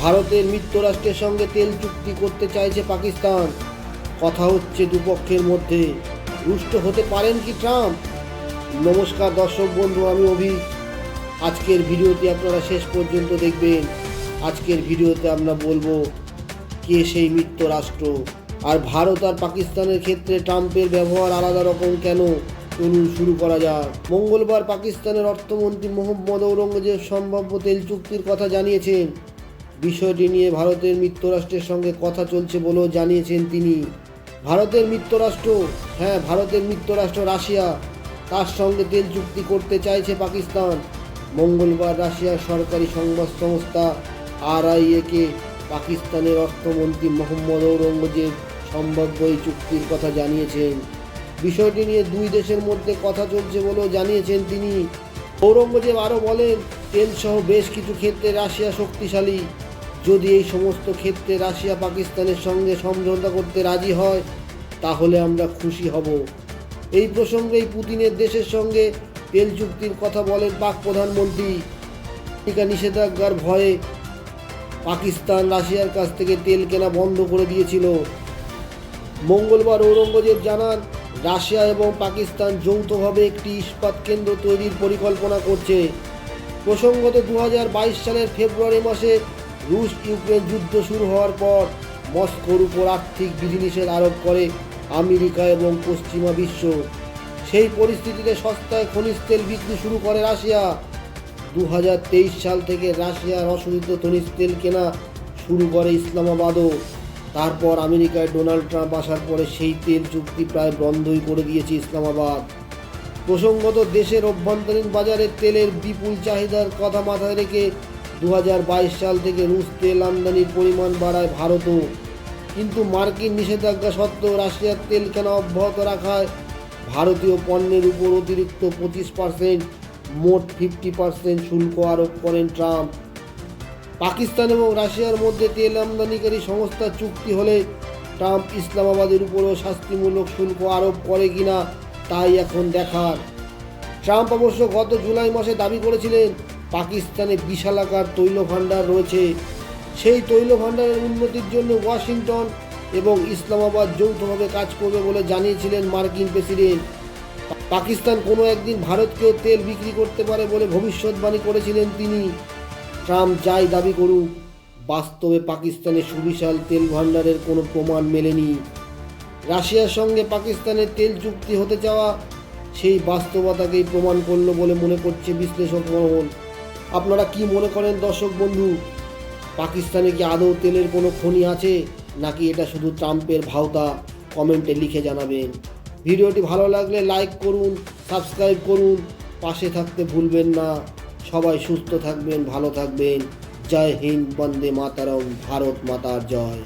ভারতের মিত্ররাষ্ট্রের সঙ্গে তেল চুক্তি করতে চাইছে পাকিস্তান। কথা হচ্ছে দুপক্ষের মধ্যে। রুষ্ট হতে পারেন কি ট্রাম্প? নমস্কার দর্শক বন্ধু, আমি অভি। আজকের ভিডিওটি আপনারা শেষ পর্যন্ত দেখবেন। আজকের ভিডিওতে আমরা বলব কে সেই মিত্র রাষ্ট্র আর ভারত আর পাকিস্তানের ক্ষেত্রে ট্রাম্পের ব্যবহার আলাদা রকম কেন? চলুন শুরু করা যাক। মঙ্গলবার পাকিস্তানের অর্থমন্ত্রী মোহাম্মদ ঔরঙ্গজেব সম্ভাব্য তেল চুক্তির কথা জানিয়েছেন। বিষয়টি নিয়ে ভারতের মিত্ররাষ্ট্রের সঙ্গে কথা চলছে বলেও জানিয়েছেন তিনি। ভারতের মিত্ররাষ্ট্র হ্যাঁ ভারতের মিত্ররাষ্ট্র রাশিয়া, তার সঙ্গে তেল চুক্তি করতে চাইছে পাকিস্তান। মঙ্গলবার রাশিয়ার সরকারি সংবাদ সংস্থা আরআইএকে পাকিস্তানের অর্থমন্ত্রী মোহাম্মদ ঔরঙ্গজেব সম্ভাব্য এই চুক্তির কথা জানিয়েছেন। বিষয়টি নিয়ে দুই দেশের মধ্যে কথা চলছে বলেও জানিয়েছেন তিনি। ঔরঙ্গজেব আরও বলেন, তেলসহ বেশ কিছু ক্ষেত্রে রাশিয়া শক্তিশালী। যদি এই সমস্ত ক্ষেত্রে রাশিয়া পাকিস্তানের সঙ্গে সমঝোতা করতে রাজি হয়, তাহলে আমরা খুশি হব। এই প্রসঙ্গেই পুতিনের দেশের সঙ্গে তেল চুক্তির কথা বলেন পাক প্রধানমন্ত্রী। টিকা নিষেধাজ্ঞার ভয়ে পাকিস্তান রাশিয়ার কাছ থেকে তেল কেনা বন্ধ করে দিয়েছিল। মঙ্গলবার ঔরঙ্গজেব জানান, রাশিয়া এবং পাকিস্তান যৌথভাবে একটি ইস্পাত কেন্দ্র তৈরির পরিকল্পনা করছে। প্রসঙ্গত দু হাজার বাইশ সালের ফেব্রুয়ারি মাসে রুশ ইউক্রেন যুদ্ধ শুরু হওয়ার পর মস্কোর উপর আর্থিক বিধিনিষেধ আরোপ করে আমেরিকা এবং পশ্চিমা বিশ্ব। সেই পরিস্থিতিতে সস্তায় খনিজ তেল বিক্রি শুরু করে রাশিয়া। দু হাজার তেইশ সাল থেকে রাশিয়ার অশোধিত খনিজ তেল কেনা শুরু করে ইসলামাবাদও। তারপর আমেরিকায় ডোনাল্ড ট্রাম্প আসার পরে সেই তেল চুক্তি প্রায় বন্ধই করে দিয়েছে ইসলামাবাদ। প্রসঙ্গত দেশের অভ্যন্তরীণ বাজারে তেলের বিপুল চাহিদার কথা মাথায় রেখে দু হাজার বাইশ সাল থেকে রুশ তেল আমদানির পরিমাণ বাড়ায় ভারতও। কিন্তু মার্কিন নিষেধাজ্ঞা সত্ত্বেও রাশিয়ার তেল কেনা অব্যাহত রাখায় ভারতীয় পণ্যের উপর অতিরিক্ত পঁচিশ পার্সেন্ট, মোট ফিফটি পার্সেন্ট শুল্ক আরোপ করেন ট্রাম্প। পাকিস্তান এবং রাশিয়ার মধ্যে তেল আমদানিকারী সংস্থা চুক্তি হলে ট্রাম্প ইসলামাবাদের উপরও শাস্তিমূলক শুল্ক আরোপ করে কিনা তাই এখন দেখার। ট্রাম্প অবশ্য গত জুলাই মাসে দাবি করেছিলেন পাকিস্তানে বিশালাকার তৈল ভাণ্ডার রয়েছে। সেই তৈল ভাণ্ডারের উন্নতির জন্য ওয়াশিংটন এবং ইসলামাবাদ যৌথভাবে কাজ করবে বলে জানিয়েছিলেন মার্কিন প্রেসিডেন্ট। পাকিস্তান কোনো একদিন ভারতকেও তেল বিক্রি করতে পারে বলে ভবিষ্যৎবাণী করেছিলেন তিনি। ট্রাম্প যাই দাবি করুক, বাস্তবে পাকিস্তানের সুবিশাল তেল ভাণ্ডারের কোনো প্রমাণ মেলেনি। রাশিয়ার সঙ্গে পাকিস্তানের তেল চুক্তি হতে চাওয়া সেই বাস্তবতাকেই প্রমাণ করল বলে মনে করছে বিশ্লেষক মহল। আপনারা কি মনে করেন দর্শক বন্ধু? পাকিস্তানে কি আদৌ তেলের কোনো খনি আছে? নাকি এটা শুধু ট্রাম্পের ভাওতা? কমেন্টে লিখে জানাবেন। ভিডিওটি ভালো লাগলে লাইক করুন, সাবস্ক্রাইব করুন, পাশে থাকতে ভুলবেন না। সবাই সুস্থ থাকবেন, ভালো থাকবেন। জয় হিন্দ, বন্দে মাতারম, ভারত মাতার জয়।